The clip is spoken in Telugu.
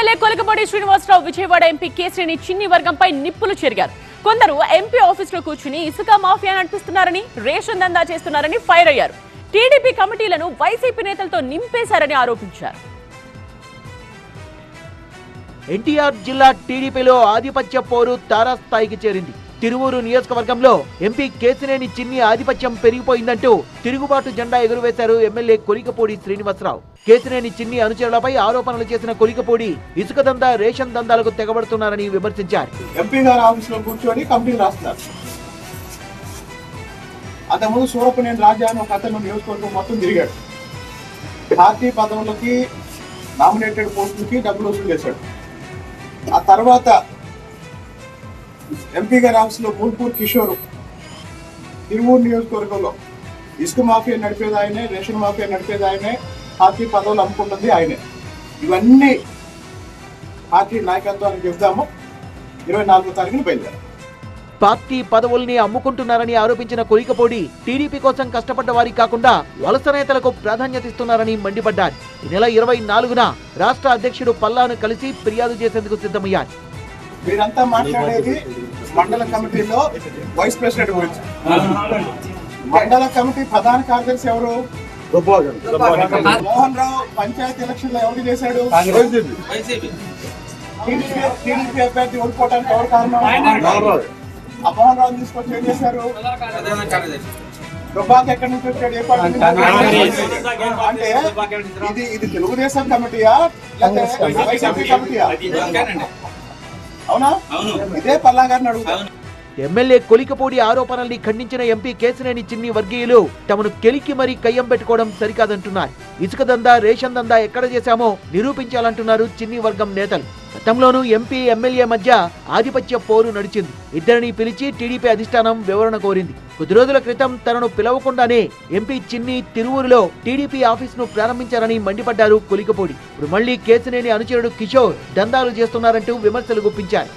ఎమ్మెల్యే కొలకపూడి శ్రీనివాసరావు విజయవాడ ఎంపీ కేసీని చిన్ని వర్గంపై నిప్పులు చెరిగారు. కొందరు ఎంపీ ఆఫీసులో కూర్చుని ఇసుక మాఫియా నడిపిస్తున్నారని రేషన్ దందా చేస్తున్నారని ఫైర్ అయ్యారు. టీడీపీ కమిటీలను వైసీపీ నేతలతో నింపేశారని ఆరోపించారు. ఎన్టీఆర్ జిల్లా టీడీపీలో ఆధిపత్య పోరు తారాస్థాయికి చేరింది. తిరువూరు నియోజకవర్గంలో ఎంపీ కేసినేని చిన్ని ఆధిపత్యం పెరిగిపోయిందంటూ తిరుగుబాటు జెండా ఎగురవేశారు ఎమ్మెల్యే కొలికపూడి శ్రీనివాసరావు. కేసినేని చిన్ని అనుచరులపై ఆరోపణలు చేసిన కొలికపూడి ఇసుక దందా రేషన్ దందాలకు తెగబడుతున్నారని విమర్శించారు. ఎంపీ గారు ఆఫీస్లో కూర్చొని కంపెనీలు రాస్తున్నారు. అంతకుముందు సూరపనేని రాజా అని ఒక అతను నియోజకవర్గం మొత్తం తిరిగాడు. పార్టీ పదవులకి నామినేటెడ్ పోస్టులకి డబ్బులు వసూలు చేశాడు. ఆ తర్వాత ఎంపీ గారి ఆఫీస్లో పూర్పూర్ కిషోర్ తిరువూరు నియోజకవర్గంలో ఇసుక మాఫియా నడిపేది ఆయనే రేషన్ మాఫియా నడిపేది ఆయనే పార్టీ పదవులు అమ్ముకుంటుంది ఆయనే. ఇవన్నీ పార్టీ నాయకత్వానికి చెప్దాము ఇరవై నాలుగో తారీఖున బయలుదేరారు పార్టీ పదవుల్ని అమ్ముకుంటున్నారని ఆరోపించిన కొలికపూడి టీడీపీ కోసం కష్టపడ్డ వారికి కాకుండా వలస నేతలకు ప్రాధాన్యత ఇస్తున్నారని మండిపడ్డారు. ఈ నెల ఇరవై నాలుగున రాష్ట్ర అధ్యక్షుడు పల్లాను కలిసి ఫిర్యాదు చేసేందుకు సిద్ధమయ్యారు. మీరంతా మాట్లాడేది మండల కమిటీలో వైస్ ప్రెసిడెంట్ గురించి. మండల కమిటీ ప్రధాన కార్యదర్శి ఎవరు? మోహన్ రావు పంచాయతీ ఎలక్షన్లో ఎవరు చేశాడు? టీడీపీ అభ్యర్థి ఓడిపోవడానికి ఎవరు కారణం? ఆ మోహన్ రావు తీసుకొచ్చి ఏం చేశారు? దుబ్బాక ఎక్కడి నుంచి వచ్చాడు? ఏ పార్టీ అంటే ఇది ఇది తెలుగుదేశం కమిటీయా? లేకపోతే వైసీపీ కమిటీయా? అవునా? ఇదే పల్లా గారిని అడుగుతాను ఎమ్మెల్యే కొలికపూడి ఆరోపణల్ని ఖండించిన ఎంపీ కేసినేని చిన్ని వర్గీయులు తమను కెలికి మరీ కయ్యం పెట్టుకోవడం సరికాదంటున్నారు. ఇసుక దందా రేషన్ దందా ఎక్కడ చేశామో నిరూపించాలంటున్నారు చిన్ని వర్గం నేతలు. గతంలోనూ ఎంపీ ఎమ్మెల్యే మధ్య ఆధిపత్య పోరు నడిచింది. ఇద్దరిని పిలిచి టీడీపీ అధిష్టానం వివరణ కోరింది. కొద్ది రోజుల క్రితం తనను పిలవకుండానే ఎంపీ చిన్ని తిరువూరులో టీడీపీ ఆఫీసును ప్రారంభించారని మండిపడ్డారు కొలికపూడి ఇప్పుడు మళ్ళీ కేసునేని అనుచరుడు కిషోర్ దందాలు చేస్తున్నారంటూ విమర్శలు గుప్పించారు.